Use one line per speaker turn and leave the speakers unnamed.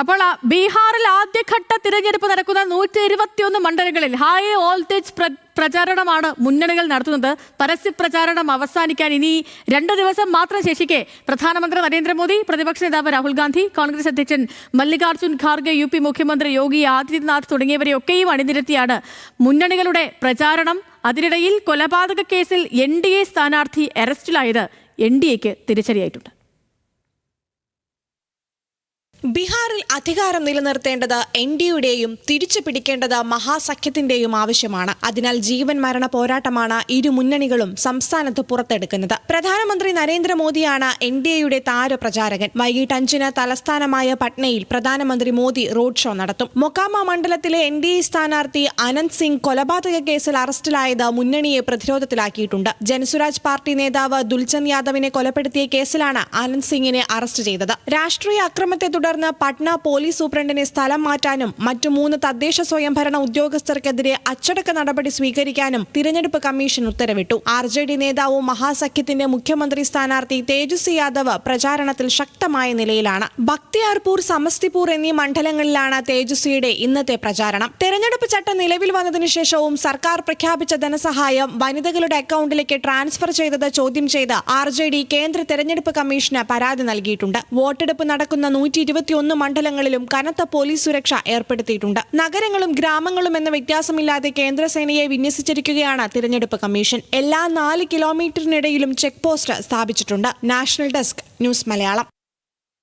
അപ്പോൾ ബീഹാറിൽ ആദ്യഘട്ട തിരഞ്ഞെടുപ്പ് നടക്കുന്ന നൂറ്റി ഇരുപത്തിയൊന്ന് മണ്ഡലങ്ങളിൽ ഹൈ വോൾട്ടേജ് പ്രചാരണമാണ് മുന്നണികൾ നടത്തുന്നത്. പരസ്യ പ്രചാരണം അവസാനിക്കാൻ ഇനി രണ്ട് ദിവസം മാത്രം ശേഷിക്കെ പ്രധാനമന്ത്രി നരേന്ദ്രമോദി പ്രതിപക്ഷ നേതാവ് രാഹുൽ ഗാന്ധി കോൺഗ്രസ് അധ്യക്ഷൻ മല്ലികാർജുൻ ഖാർഗെ യു പി മുഖ്യമന്ത്രി യോഗി ആദിത്യനാഥ് തുടങ്ങിയവരെയൊക്കെയും അണിനിരത്തിയാണ് മുന്നണികളുടെ പ്രചാരണം. അതിനിടയിൽ കൊലപാതക കേസിൽ എൻ ഡി എ സ്ഥാനാർത്ഥി അറസ്റ്റിലായത് എൻ ഡി എക്ക് തിരിച്ചടിയായിട്ടുണ്ട്.
ബീഹാറിൽ അധികാരം നിലനിർത്തേണ്ടത് എൻ ഡിയുടെയും തിരിച്ചു പിടിക്കേണ്ടത് മഹാസഖ്യത്തിന്റെയും ആവശ്യമാണ്. അതിനാൽ ജീവൻ മരണ പോരാട്ടമാണ് ഇരു മുന്നണികളും സംസ്ഥാനത്ത് പുറത്തെടുക്കുന്നത്. പ്രധാനമന്ത്രി നരേന്ദ്രമോദിയാണ് എൻ ഡി എയുടെ താരപ്രചാരകൻ. വൈകിട്ട് അഞ്ചിന് തലസ്ഥാനമായ പട്നയിൽ പ്രധാനമന്ത്രി മോദി റോഡ് ഷോ നടത്തും. മൊക്കാമ മണ്ഡലത്തിലെ എൻ ഡി എ സ്ഥാനാർത്ഥി അനന്ത് സിംഗ് കൊലപാതക കേസിൽ അറസ്റ്റിലായത് മുന്നണിയെ പ്രതിരോധത്തിലാക്കിയിട്ടുണ്ട്. ജനസുരാജ് പാർട്ടി നേതാവ് ദുൽചന്ദ് യാദവിനെ കൊലപ്പെടുത്തിയ കേസിലാണ് അനന്ത് സിംഗിനെ അറസ്റ്റ് ചെയ്തത്. രാഷ്ട്രീയ അക്രമത്തെ തുടർന്ന് പട്ന പോലീസ് സൂപ്രണ്ടിനെ സ്ഥലം മാറ്റാനും മറ്റു മൂന്ന് തദ്ദേശ സ്വയംഭരണ ഉദ്യോഗസ്ഥർക്കെതിരെ അച്ചടക്ക നടപടി സ്വീകരിക്കാനും തിരഞ്ഞെടുപ്പ് കമ്മീഷൻ ഉത്തരവിട്ടു. ആർ ജെ ഡി നേതാവും മഹാസഖ്യത്തിന്റെ മുഖ്യമന്ത്രി സ്ഥാനാർത്ഥി തേജസ്വി യാദവ് പ്രചാരണത്തിൽ ശക്തമായ നിലയിലാണ്. ബക്തിയാർപൂർ സമസ്തിപൂർ എന്നീ മണ്ഡലങ്ങളിലാണ് തേജസ്വിയുടെ ഇന്നത്തെ പ്രചാരണം. തെരഞ്ഞെടുപ്പ് ചട്ടം നിലവിൽ വന്നതിനു ശേഷവും സർക്കാർ പ്രഖ്യാപിച്ച ധനസഹായം വനിതകളുടെ അക്കൗണ്ടിലേക്ക് ട്രാൻസ്ഫർ ചെയ്തത് ചോദ്യം ചെയ്ത് ആർ കേന്ദ്ര തെരഞ്ഞെടുപ്പ് കമ്മീഷന് പരാതി നൽകിയിട്ടുണ്ട്. വോട്ടെടുപ്പ് നടക്കുന്ന നൂറ്റി ഇരുപത്തിയൊന്ന് മണ്ഡലങ്ങളിലും കനത്ത പോലീസ് സുരക്ഷ ഏർപ്പെടുത്തിയിട്ടുണ്ട്. നഗരങ്ങളും ഗ്രാമങ്ങളും എന്ന വ്യത്യാസമില്ലാതെ കേന്ദ്രസേനയെ വിന്യസിച്ചിരിക്കുകയാണ് തിരഞ്ഞെടുപ്പ് കമ്മീഷൻ. എല്ലാ നാല് കിലോമീറ്ററിനിടയിലും ചെക്ക് പോസ്റ്റ് സ്ഥാപിച്ചിട്ടുണ്ട്. National desk news Malayalam.